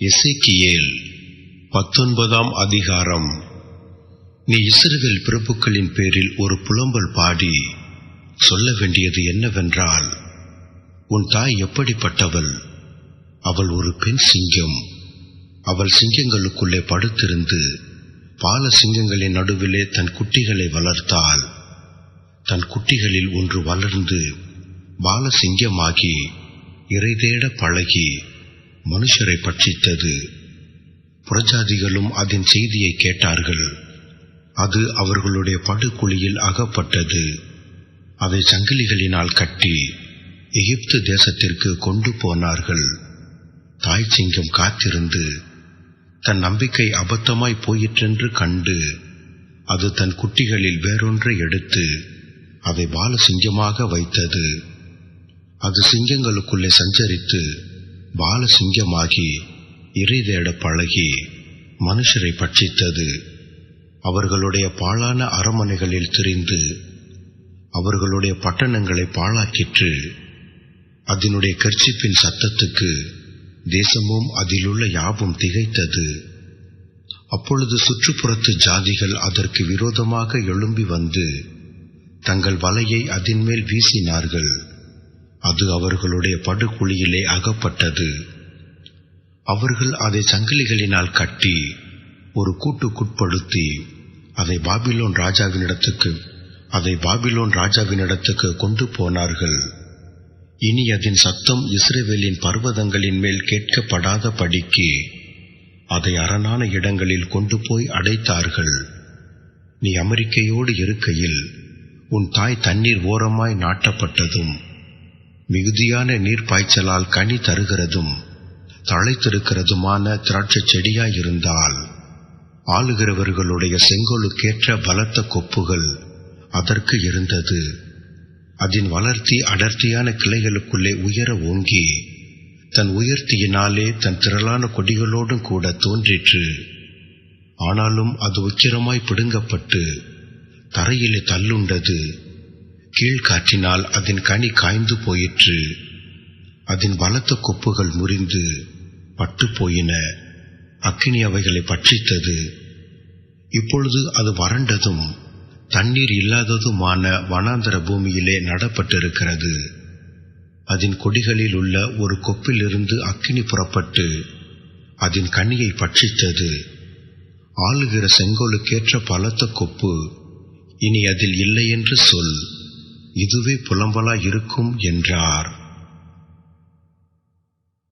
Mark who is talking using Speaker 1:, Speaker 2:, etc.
Speaker 1: இசைக்கியேல் பத்தொன்பதாம் அதிகாரம். நீ இஸ்ரவேல் பிரபுக்களின் பேரில் ஒரு புலம்பல் பாடி சொல்ல வேண்டியது என்னவென்றால் உன் தாய் எப்படிப்பட்டவள்? அவள் ஒரு பெண் சிங்கம். அவள் சிங்கங்களுக்குள்ளே படுத்திருந்து பால சிங்கங்களின் நடுவிலே தன் குட்டிகளை வளர்த்தாள். தன் குட்டிகளில் ஒன்று வளர்ந்து பால சிங்கமாகி இறை தேட பழகி மனுஷரை பட்சித்தது. புறஜாதிகளும் அதன் செய்தியை கேட்டார்கள். அது அவர்களுடைய படுகுழியில் அகப்பட்டது. அதை சங்கிலிகளினால் கட்டி எகிப்து தேசத்திற்கு கொண்டு போனார்கள். தாய் சிங்கம் காத்திருந்து தன் நம்பிக்கை அபத்தமாய் போயிற்றென்று கண்டு அது தன் குட்டிகளில் வேறொன்றை எடுத்து அதை பால சிங்கமாக வைத்தது. அது சிங்கங்களுக்குள்ளே சஞ்சரித்து பாலசிங்கமாகி இறை தேட பழகி மனுஷரை பட்சித்தது. அவர்களுடைய பாழான அரமனைகளில் திரிந்து அவர்களுடைய பட்டணங்களை பாழாக்கிற்று. அதனுடைய கர்ச்சிப்பின் சத்தத்துக்கு தேசமும் அதிலுள்ள யாவும் திகைத்தது. அப்பொழுது சுற்றுப்புறத்து ஜாதிகள் அதற்கு விரோதமாக எழும்பி வந்து தங்கள் வலையை அதன்மேல் வீசினார்கள். அது அவர்களுடைய படுகுழியிலே அகப்பட்டது. அவர்கள் அதை சங்கிலிகளினால் கட்டி ஒரு கூட்டுக்குட்படுத்தி அதை பாபிலோன் ராஜாவினிடத்துக்கு அதை பாபிலோன் ராஜாவினிடத்துக்கு கொண்டு போனார்கள். இனி அதன் சத்தம் இஸ்ரேவேலின் பர்வதங்களின் மேல் கேட்கப்படாத படிக்கு அதை அரணான இடங்களில் கொண்டு போய் அடைத்தார்கள். நீ அமெரிக்கையோடு இருக்கையில் உன் தாய் தண்ணீர் ஓரமாய் நாட்டப்பட்டதும் மிகுதியான நீர் பாய்ச்சலால் கனி தருகிறதும் தழைத்திருக்கிறதுமான திராட்சை செடியாயிருந்தால் ஆளுகிறவர்களுடைய செங்கோலுக்கேற்ற பலத்த கொப்புகள் அதற்கு இருந்தது. அதன் வளர்த்தி அடர்த்தியான கிளைகளுக்குள்ளே உயர ஓங்கி தன் உயர்த்தியினாலே தன் திரளான கொடிகளோடும் கூட தோன்றிற்று. ஆனாலும் அது உக்கிரமாய் பிடுங்கப்பட்டு தரையிலே தள்ளுண்டது. கீழ்காற்றினால் அதன் கனி காய்ந்து போயிற்று. அதன் பலத்த கொப்புகள் முறிந்து பட்டு போயின அக்கினி அவைகளை பட்சித்தது இப்பொழுது அது வறண்டதும் தண்ணீர் இல்லாததுமான வனாந்தர பூமியிலே நடப்பட்டிருக்கிறது. அதன் கொடிகளில் உள்ள ஒரு கொப்பிலிருந்து அக்கினி புறப்பட்டு அதன் கனியை பட்சித்தது ஆளுகிற செங்கோலுக்கேற்ற பலத்த கொப்பு இனி அதில் இல்லை என்று சொல். இதுவே புலம்பலா இருக்கும் என்றார்.